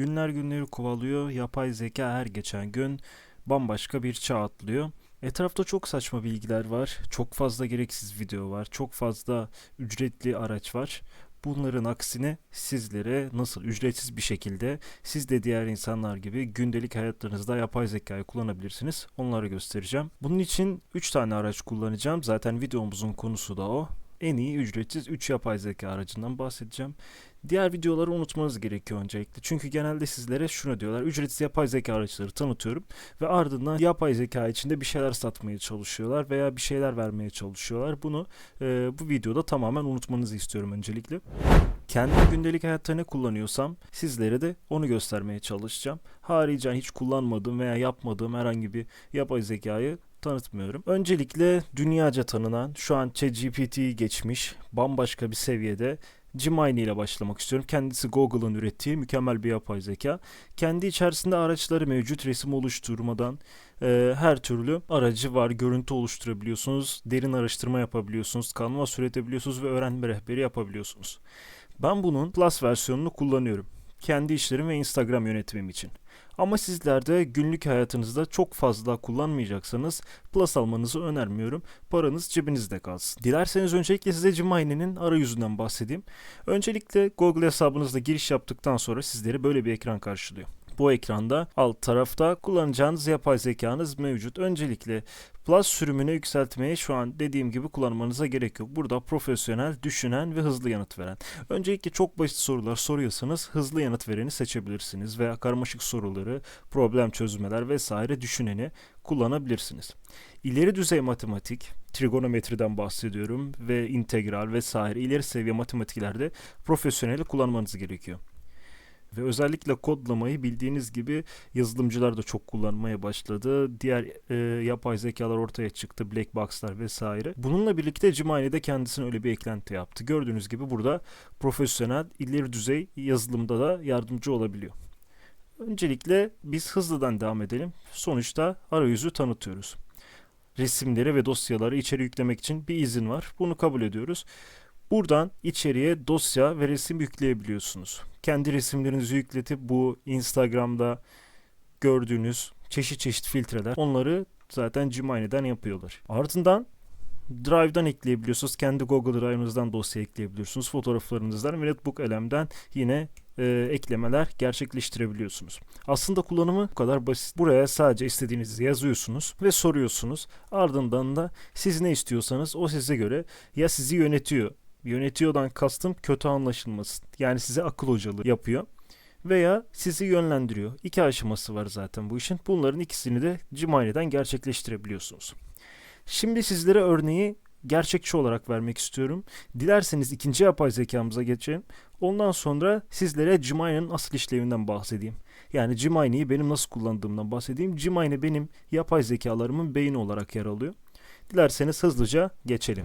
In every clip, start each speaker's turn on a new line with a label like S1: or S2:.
S1: Günler günleri kovalıyor, yapay zeka her geçen gün bambaşka bir çağ atlıyor. Etrafta çok saçma bilgiler var, çok fazla gereksiz video var, çok fazla ücretli araç var. Bunların aksine sizlere nasıl ücretsiz bir şekilde siz de diğer insanlar gibi gündelik hayatlarınızda yapay zekayı kullanabilirsiniz. Onları göstereceğim. Bunun için 3 tane araç kullanacağım. Zaten videomuzun konusu da o. En iyi ücretsiz 3 yapay zeka aracından bahsedeceğim. Diğer videoları unutmanız gerekiyor öncelikle. Çünkü genelde sizlere şunu diyorlar. Ücretsiz yapay zeka araçları tanıtıyorum ve ardından yapay zeka içinde bir şeyler satmaya çalışıyorlar veya bir şeyler vermeye çalışıyorlar. Bunu e, bu videoda tamamen unutmanızı istiyorum öncelikle. Kendi gündelik hayatta ne kullanıyorsam sizlere de onu göstermeye çalışacağım. Haricen hiç kullanmadığım veya yapmadığım herhangi bir yapay zekayı tanıtmıyorum. Öncelikle dünyaca tanınan, şu an ChatGPT'yi geçmiş, bambaşka bir seviyede Gemini ile başlamak istiyorum. Kendisi Google'ın ürettiği mükemmel bir yapay zeka. Kendi içerisinde araçları mevcut resim oluşturmadan e, her türlü aracı var. Görüntü oluşturabiliyorsunuz, derin araştırma yapabiliyorsunuz, kanvas üretebiliyorsunuz ve öğrenme rehberi yapabiliyorsunuz. Ben bunun Plus versiyonunu kullanıyorum. Kendi işlerim ve Instagram yönetimim için. Ama sizler de günlük hayatınızda çok fazla kullanmayacaksanız Plus almanızı önermiyorum. Paranız cebinizde kalsın. Dilerseniz öncelikle size Gemini'nin arayüzünden bahsedeyim. Öncelikle Google hesabınızda giriş yaptıktan sonra sizleri böyle bir ekran karşılıyor. Bu ekranda alt tarafta kullanacağınız yapay zekanız mevcut. Öncelikle Plus sürümünü yükseltmeye şu an dediğim gibi kullanmanıza gerek yok. Burada profesyonel, düşünen ve hızlı yanıt veren. Öncelikle çok basit sorular soruyorsanız hızlı yanıt vereni seçebilirsiniz veya karmaşık soruları, problem çözmeler vesaire düşüneni kullanabilirsiniz. İleri düzey matematik, trigonometriden bahsediyorum ve integral vesaire ileri seviye matematiklerde profesyoneli kullanmanız gerekiyor. Ve özellikle kodlamayı bildiğiniz gibi yazılımcılar da çok kullanmaya başladı. Diğer e, yapay zekalar ortaya çıktı. Black box'lar vesaire. Bununla birlikte Gemini de kendisine öyle bir eklenti yaptı. Gördüğünüz gibi burada profesyonel, ileri düzey yazılımda da yardımcı olabiliyor. Öncelikle biz hızlıdan devam edelim. Sonuçta arayüzü tanıtıyoruz. Resimleri ve dosyaları içeri yüklemek için bir izin var. Bunu kabul ediyoruz. Buradan içeriye dosya ve resim yükleyebiliyorsunuz. Kendi resimlerinizi yükletip bu Instagram'da gördüğünüz çeşit çeşit filtreler onları zaten Gemini'den yapıyorlar. Ardından Drive'dan ekleyebiliyorsunuz. Kendi Google Drive'ınızdan dosya ekleyebiliyorsunuz. Fotoğraflarınızdan ve Netbook LM'den yine e, eklemeler gerçekleştirebiliyorsunuz. Aslında kullanımı bu kadar basit. Buraya sadece istediğinizi yazıyorsunuz ve soruyorsunuz. Ardından da siz ne istiyorsanız o size göre ya sizi yönetiyor. Yönetiyordan kastım kötü anlaşılmasın. Yani size akıl hocalığı yapıyor veya sizi yönlendiriyor. İki aşaması var zaten bu işin. Bunların ikisini de Gemini'den gerçekleştirebiliyorsunuz. Şimdi sizlere örneği gerçekçi olarak vermek istiyorum. Dilerseniz ikinci yapay zekamıza geçelim. Ondan sonra sizlere Gemini'nin asıl işlevinden bahsedeyim. Yani Gemini'yi benim nasıl kullandığımdan bahsedeyim. Gemini benim yapay zekalarımın beyni olarak yer alıyor. Dilerseniz hızlıca geçelim.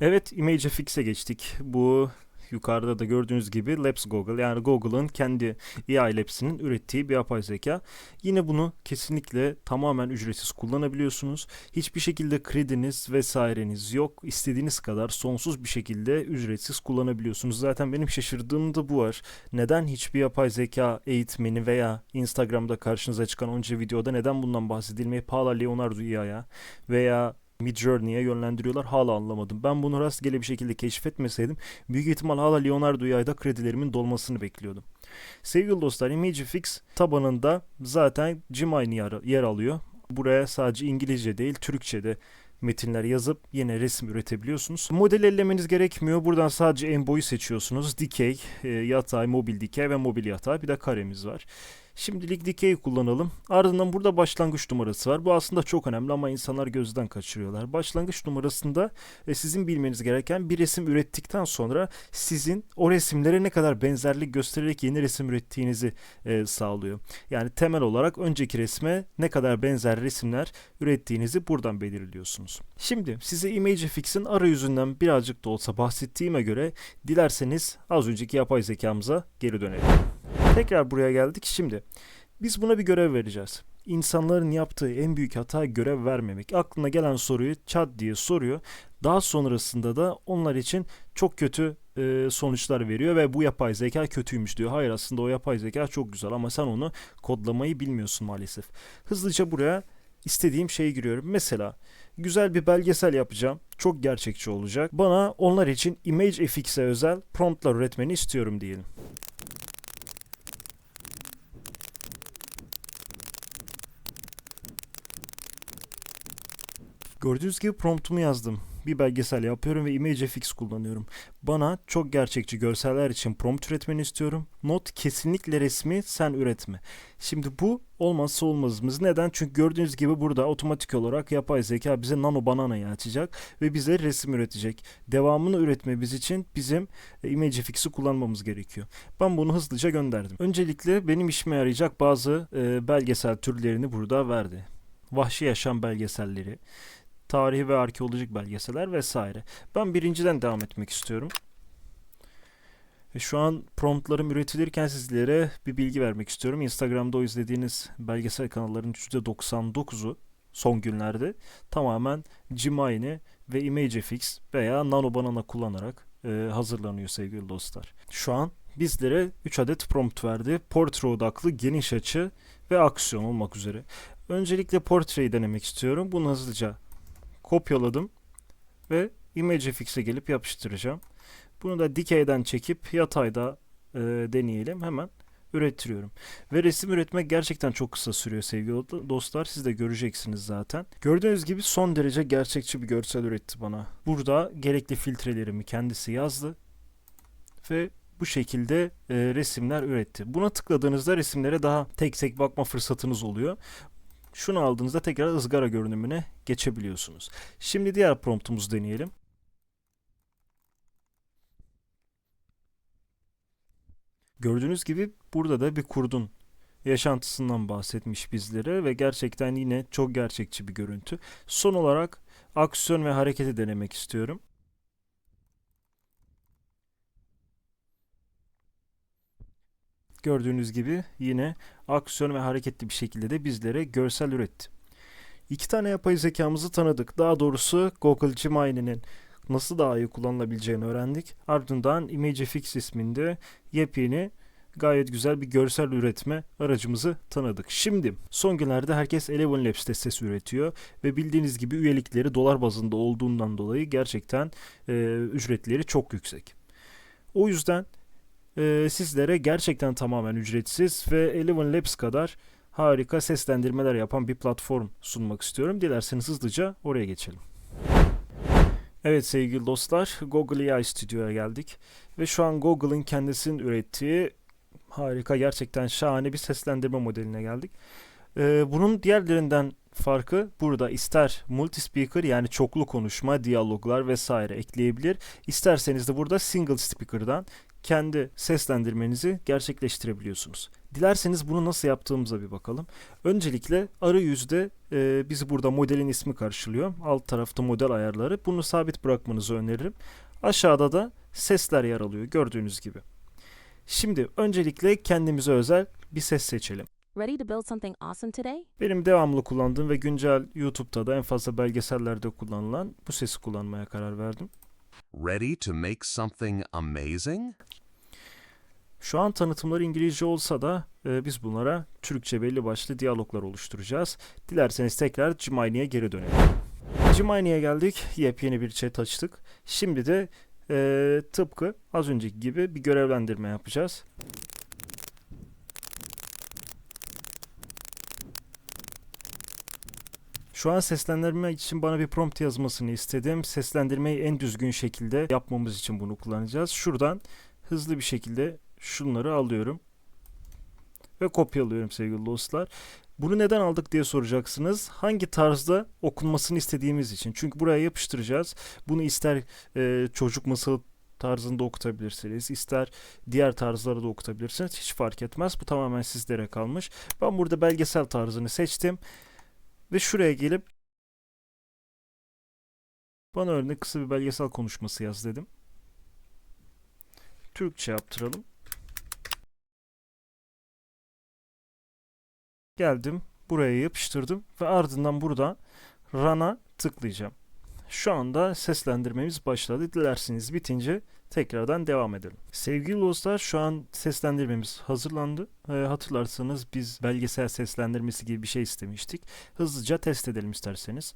S1: Evet, ImageFX'e geçtik. Bu yukarıda da gördüğünüz gibi Labs Google yani Google'ın kendi AI Labs'inin ürettiği bir yapay zeka. Yine bunu kesinlikle tamamen ücretsiz kullanabiliyorsunuz. Hiçbir şekilde krediniz vesaireniz yok. İstediğiniz kadar sonsuz bir şekilde ücretsiz kullanabiliyorsunuz. Zaten benim şaşırdığım da bu var. Neden hiçbir yapay zeka eğitmeni veya Instagram'da karşınıza çıkan onca videoda neden bundan bahsedilmeyi Paula Leonardo IA'ya veya Midjourney'e yönlendiriyorlar. Hala anlamadım. Ben bunu rastgele bir şekilde keşfetmeseydim büyük ihtimal hala Leonardo'ya ayda kredilerimin dolmasını bekliyordum. Sevgili dostlar ImageFix tabanında zaten Gemini yer, alıyor. Buraya sadece İngilizce değil Türkçe de metinler yazıp yine resim üretebiliyorsunuz. Model ellemeniz gerekmiyor. Buradan sadece en boyu seçiyorsunuz. Dikey, e, yatay, mobil dikey ve mobil yatay. Bir de karemiz var. Şimdilik dikeyi kullanalım. Ardından burada başlangıç numarası var. Bu aslında çok önemli ama insanlar gözden kaçırıyorlar. Başlangıç numarasında e, sizin bilmeniz gereken bir resim ürettikten sonra sizin o resimlere ne kadar benzerlik göstererek yeni resim ürettiğinizi e, sağlıyor. Yani temel olarak önceki resme ne kadar benzer resimler ürettiğinizi buradan belirliyorsunuz. Şimdi size ImageFix'in arayüzünden birazcık da olsa bahsettiğime göre dilerseniz az önceki yapay zekamıza geri dönelim. Tekrar buraya geldik. Şimdi biz buna bir görev vereceğiz. İnsanların yaptığı en büyük hata görev vermemek. Aklına gelen soruyu çat diye soruyor. Daha sonrasında da onlar için çok kötü e, sonuçlar veriyor ve bu yapay zeka kötüymüş diyor. Hayır aslında o yapay zeka çok güzel ama sen onu kodlamayı bilmiyorsun maalesef. Hızlıca buraya istediğim şeyi giriyorum. Mesela güzel bir belgesel yapacağım. Çok gerçekçi olacak. Bana onlar için Image FX'e özel promptlar üretmeni istiyorum diyelim. Gördüğünüz gibi promptumu yazdım. Bir belgesel yapıyorum ve ImageFX kullanıyorum. Bana çok gerçekçi görseller için prompt üretmeni istiyorum. Not kesinlikle resmi sen üretme. Şimdi bu olmazsa olmazımız. Neden? Çünkü gördüğünüz gibi burada otomatik olarak yapay zeka bize nano bananayı açacak ve bize resim üretecek. Devamını üretmemiz için bizim e, ImageFX'i kullanmamız gerekiyor. Ben bunu hızlıca gönderdim. Öncelikle benim işime yarayacak bazı e, belgesel türlerini burada verdi. Vahşi yaşam belgeselleri, tarihi ve arkeolojik belgeseler vesaire. Ben birinciden devam etmek istiyorum. Ve şu an promptlarım üretilirken sizlere bir bilgi vermek istiyorum. Instagram'da o izlediğiniz belgesel kanalların %99'u son günlerde tamamen Gmine ve ImageFX veya Nano Banana kullanarak e, hazırlanıyor sevgili dostlar. Şu an bizlere 3 adet prompt verdi. Portre odaklı, geniş açı ve aksiyon olmak üzere. Öncelikle portreyi denemek istiyorum. Bunu hızlıca kopyaladım ve ImageFX'e gelip yapıştıracağım. Bunu da dikeyden çekip yatayda e, deneyelim. Hemen ürettiriyorum. Ve resim üretmek gerçekten çok kısa sürüyor sevgili dostlar. Siz de göreceksiniz zaten. Gördüğünüz gibi son derece gerçekçi bir görsel üretti bana. Burada gerekli filtrelerimi kendisi yazdı. Ve bu şekilde e, resimler üretti. Buna tıkladığınızda resimlere daha tek tek bakma fırsatınız oluyor. Şunu aldığınızda tekrar ızgara görünümüne geçebiliyorsunuz. Şimdi diğer promptumuzu deneyelim. Gördüğünüz gibi burada da bir kurdun yaşantısından bahsetmiş bizlere ve gerçekten yine çok gerçekçi bir görüntü. Son olarak aksiyon ve hareketi denemek istiyorum. Gördüğünüz gibi yine aksiyon ve hareketli bir şekilde de bizlere görsel üretti. İki tane yapay zekamızı tanıdık. Daha doğrusu Google Gemini'nin nasıl daha iyi kullanılabileceğini öğrendik. Ardından ImageFX isminde yepyeni gayet güzel bir görsel üretme aracımızı tanıdık. Şimdi son günlerde herkes Eleven Labs'te ses üretiyor ve bildiğiniz gibi üyelikleri dolar bazında olduğundan dolayı gerçekten e, ücretleri çok yüksek. O yüzden e, sizlere gerçekten tamamen ücretsiz ve Eleven Labs kadar harika seslendirmeler yapan bir platform sunmak istiyorum. Dilerseniz hızlıca oraya geçelim. Evet sevgili dostlar, Google AI Studio'ya geldik ve şu an Google'ın kendisinin ürettiği harika gerçekten şahane bir seslendirme modeline geldik. Ee, bunun diğerlerinden farkı burada ister multi-speaker yani çoklu konuşma, diyaloglar vesaire ekleyebilir. İsterseniz de burada single speaker'dan kendi seslendirmenizi gerçekleştirebiliyorsunuz. Dilerseniz bunu nasıl yaptığımıza bir bakalım. Öncelikle arayüzde e, bizi burada modelin ismi karşılıyor. Alt tarafta model ayarları. Bunu sabit bırakmanızı öneririm. Aşağıda da sesler yer alıyor gördüğünüz gibi. Şimdi öncelikle kendimize özel bir ses seçelim.
S2: Ready to build something awesome today?
S1: Benim devamlı kullandığım ve güncel YouTube'da da en fazla belgesellerde kullanılan bu sesi kullanmaya karar verdim.
S3: Ready to make something amazing?
S1: Şu an tanıtımlar İngilizce olsa da e, biz bunlara Türkçe belli başlı diyaloglar oluşturacağız. Dilerseniz tekrar Gmini'ye geri dönelim. Gmini'ye geldik. Yepyeni bir chat açtık. Şimdi de e, tıpkı az önceki gibi bir görevlendirme yapacağız. Şu an seslendirme için bana bir prompt yazmasını istedim. Seslendirmeyi en düzgün şekilde yapmamız için bunu kullanacağız. Şuradan hızlı bir şekilde şunları alıyorum ve kopyalıyorum sevgili dostlar. Bunu neden aldık diye soracaksınız. Hangi tarzda okunmasını istediğimiz için. Çünkü buraya yapıştıracağız. Bunu ister e, çocuk masalı tarzında okutabilirsiniz. ister diğer tarzları da okutabilirsiniz. Hiç fark etmez. Bu tamamen sizlere kalmış. Ben burada belgesel tarzını seçtim. Ve şuraya gelip bana örnek kısa bir belgesel konuşması yaz dedim. Türkçe yaptıralım. Geldim. Buraya yapıştırdım ve ardından burada Run'a tıklayacağım. Şu anda seslendirmemiz başladı. Dilerseniz bitince tekrardan devam edelim. Sevgili dostlar şu an seslendirmemiz hazırlandı. Ee, hatırlarsanız biz belgesel seslendirmesi gibi bir şey istemiştik. Hızlıca test edelim isterseniz.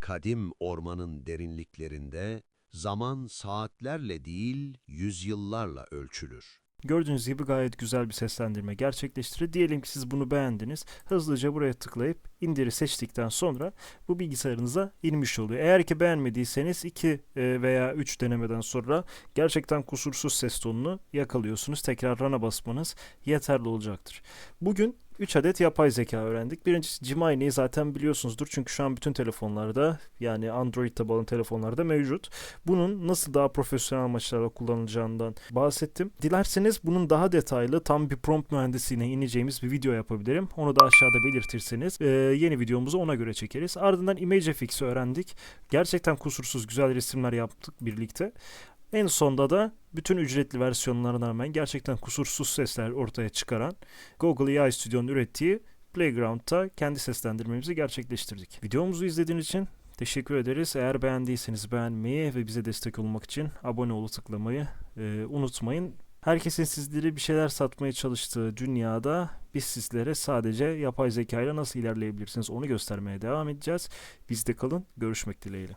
S3: Kadim ormanın derinliklerinde zaman saatlerle değil yüzyıllarla ölçülür.
S1: Gördüğünüz gibi gayet güzel bir seslendirme gerçekleştirir. Diyelim ki siz bunu beğendiniz. Hızlıca buraya tıklayıp indiri seçtikten sonra bu bilgisayarınıza inmiş oluyor. Eğer ki beğenmediyseniz 2 veya 3 denemeden sonra gerçekten kusursuz ses tonunu yakalıyorsunuz. Tekrar run'a basmanız yeterli olacaktır. Bugün 3 adet yapay zeka öğrendik. Birincisi Gemini'yi zaten biliyorsunuzdur. Çünkü şu an bütün telefonlarda yani Android tabanlı telefonlarda mevcut. Bunun nasıl daha profesyonel amaçlarla kullanılacağından bahsettim. Dilerseniz bunun daha detaylı tam bir prompt mühendisliğine ineceğimiz bir video yapabilirim. Onu da aşağıda belirtirseniz e, yeni videomuzu ona göre çekeriz. Ardından ImageFX'i öğrendik. Gerçekten kusursuz güzel resimler yaptık birlikte. En sonda da bütün ücretli versiyonlarına rağmen gerçekten kusursuz sesler ortaya çıkaran Google AI Studio'nun ürettiği Playground'da kendi seslendirmemizi gerçekleştirdik. Videomuzu izlediğiniz için teşekkür ederiz. Eğer beğendiyseniz beğenmeyi ve bize destek olmak için abone olu tıklamayı e, unutmayın. Herkesin sizlere bir şeyler satmaya çalıştığı dünyada biz sizlere sadece yapay zeka ile nasıl ilerleyebilirsiniz onu göstermeye devam edeceğiz. Bizde kalın, görüşmek dileğiyle.